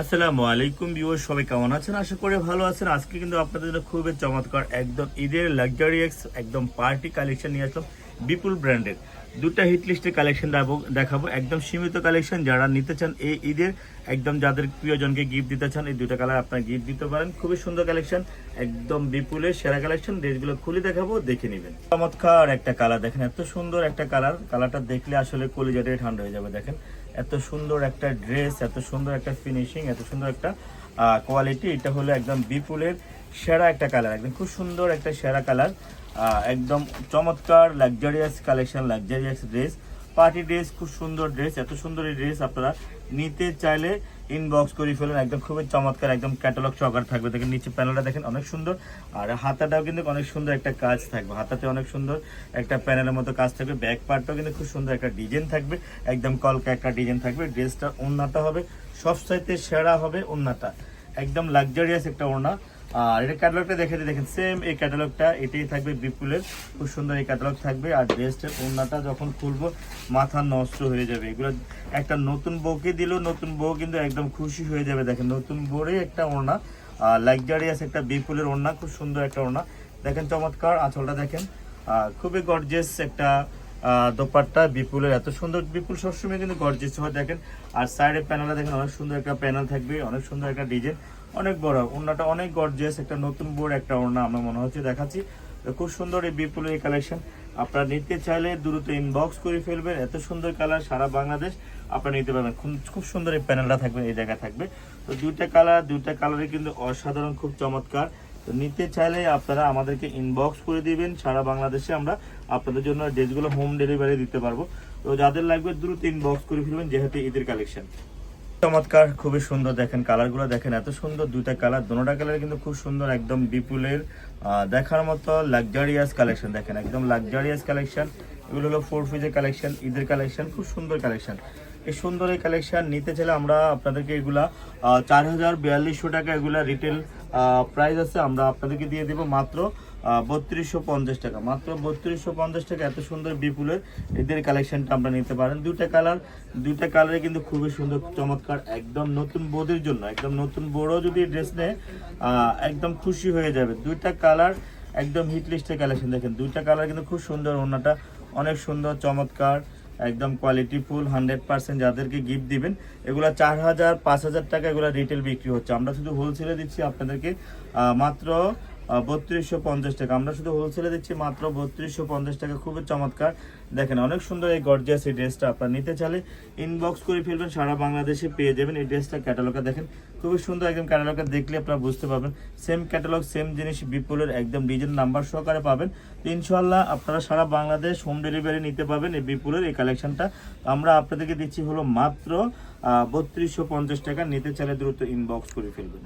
আসসালামু আলাইকুম ভিউয়ার সবাই কেমন আছেন? আশা করি ভালো আছেন। আজকে কিন্তু আপনাদের জন্য খুবই চমৎকার একদম ঈদের লাক্সারি একদম পার্টি কালেকশন নিয়ে আসলাম। বিপুল ব্র্যান্ডের। দুটা হিট লিস্টের কালেকশন দেখাবো। একদম সীমিত কালেকশন যারা নিতে চান এই ঈদের, একদম যাদের প্রিয়জনকে গিফট দিতে চান, এই দুটা কালার আপনারা গিফট দিতে পারেন। খুবই সুন্দর কালেকশন একদম বিপুলের সেরা কালেকশন ড্রেসগুলো খুলে দেখাবো, দেখে নেবেন। চমৎকার একটা কালার দেখেন, এত সুন্দর একটা কালার কালারটা দেখলে আসলে কলিজাটাই ঠান্ডা হয়ে যাবে, দেখেন। এত সুন্দর একটা ড্রেস এত সুন্দর একটা ফিনিশিং এত সুন্দর একটা কোয়ালিটি এটা হলো একদম বিপুলের সেরা একটা কালার একদম। খুব সুন্দর একটা সেরা কালার একদম চমৎকার luxurious collection luxurious dress party dress খুব সুন্দর ড্রেস এত সুন্দর এই ড্রেস আপনারা নিতে চাইলে ইনবক্স করে ফেলুন। একদম খুবই চমৎকার, একদম ক্যাটালগ চকার থাকবে। দেখেন নিচে প্যানেলটা দেখেন অনেক সুন্দর। আর হাতাটাও কিন্তু অনেক সুন্দর একটা কাজ থাকবে। হাতাতে অনেক সুন্দর একটা প্যানেলের মতো কাজ থাকবে। ব্যাক পার্টটাও কিন্তু খুব সুন্দর একটা ডিজাইন থাকবে। একদম কলকা একটা ডিজাইন থাকবে। ড্রেসটা ওড়নাটা হবে। সব সাইতে সেরা হবে ওড়নাটা। একদম লাক্সারিয়াস একটা ওড়না। আর এটা ক্যাটালগটা দেখে দেখেন সেম এই ক্যাটালগটা এটাই থাকবে বিপুলের। খুব সুন্দর এই ক্যাটালগ থাকবে। আর ড্রেসটার ওড়নাটা যখন খুলবো, মাথা নষ্ট হয়ে যাবে। এগুলো একটা নতুন বউকে দিলেও নতুন বউ কিন্তু একদম খুশি হয়ে যাবে। দেখেন, নতুন বউরে একটা ওড়না। লাক্সারিয়াস একটা বিপুলের ওড়না, খুব সুন্দর একটা ওড়না। দেখেন চমৎকার আঁচলটা দেখেন। খুবই গর্জেস একটা দোপাট্টা বিপুলের এত সুন্দর, বিপুল সবসময় কিন্তু গর্জেস হয়, দেখেন। আর সাইডের প্যানেলটা দেখেন, অনেক সুন্দর একটা প্যানেল থাকবে, অনেক সুন্দর একটা ডিজাইন অনেক বড়, ওড়নাটা অনেক গর্জেস একটা নতুন বোর্ড, একটা ওড়না আমরা মনে হচ্ছে দেখাচ্ছি। খুব সুন্দর এই বিপুলের এই কালেকশন আপনারা নিতে চাইলে দ্রুত ইনবক্স করে ফেলবেন, এত সুন্দর কালার সারা বাংলাদেশ আপনারা নিতে পারবেন। খুব- খুব সুন্দর এই প্যানেলটা থাকবে, এই জায়গায় থাকবে। তো দুইটা কালার দুইটা কালারে কিন্তু অসাধারণ, খুব চমৎকার। তো নিতে চাইলে আপনারা আমাদেরকে ইনবক্স করে দিবেন, সারা বাংলাদেশে আমরা আপনাদের জন্য ড্রেসগুলো হোম ডেলিভারি দিতে পারব। তো যাদের লাগবে দ্রুত ইনবক্স করে ফেলবেন, যেহেতু ঈদের কালেকশন চমৎকার, খুবই সুন্দর দেখেন কালারগুলো দেখেন এত সুন্দর দুইটা কালার দুটোটা কালার কিন্তু খুব সুন্দর, একদম বিপুলের দেখার মতো লাক্সারিয়াস কালেকশন দেখেন একদম লাক্সারিয়াস কালেকশন এগুলো হলো ফোর পিসের কালেকশন ঈদের কালেকশন খুব সুন্দর কালেকশন এই সুন্দর এই কালেকশন নিতে চাইলে আমরা আপনাদেরকে এগুলা চার হাজার বিয়াল্লিশশো টাকা এগুলা রিটেল প্রাইস আছে, আমরা আপনাদেরকে দিয়ে দেবো মাত্র বত্রিশশো পঞ্চাশ টাকা। মাত্র বত্রিশশো পঞ্চাশ টাকা, এত সুন্দর বিপুলের এদের কালেকশনটা আমরা নিতে পারেন। দুইটা কালার দুইটা কালারে কিন্তু খুবই সুন্দর, চমৎকার, একদম নতুন বোদের জন্য, একদম নতুন বড়ও যদি ড্রেস নেয় একদম খুশি হয়ে যাবে। দুইটা কালার একদম হিট লিস্টের কালেকশন দেখেন, দুইটা কালার কিন্তু খুব সুন্দর ওনাটা অনেক সুন্দর, চমৎকার। একদম কোয়ালিটি ফুল হান্ড্রেড পার্সেন্ট যাদেরকে গিফট দিবেন, এগুলো চার হাজার, পাঁচ হাজার টাকা এগুলো রিটেল বিক্রি হচ্ছে। আমরা শুধু হোলসেলে দিচ্ছি আপনাদেরকে মাত্র বত্রিশশো পঞ্চাশ টাকা। আমরা শুধু হোলসেলে দিচ্ছি মাত্র বত্রিশশো পঞ্চাশ টাকা। খুবই চমৎকার। দেখেন, অনেক সুন্দর এই গর্জিয়াস এই ড্রেসটা আপনার নিতে চাইলে ইনবক্স করে ফেলবেন, সারা বাংলাদেশে পেয়ে যাবেন এই ড্রেসটা ক্যাটালগটা দেখেন, খুবই সুন্দর একদম ক্যাটালগটা দেখলে আপনারা বুঝতে পারবেন। সেম ক্যাটালগ সেম জিনিস বিপুলের একদম ডিজাইন নাম্বার সহকারে পাবেন। তো ইনশাল্লাহ আপনারা সারা বাংলাদেশ হোম ডেলিভারি নিতে পারবেন এই বিপুলের এই কালেকশনটা আমরা আপনাদেরকে দিচ্ছি হলো মাত্র বত্রিশশো পঞ্চাশ টাকা। নিতে চাইলে দ্রুত ইনবক্স করে ফেলবেন।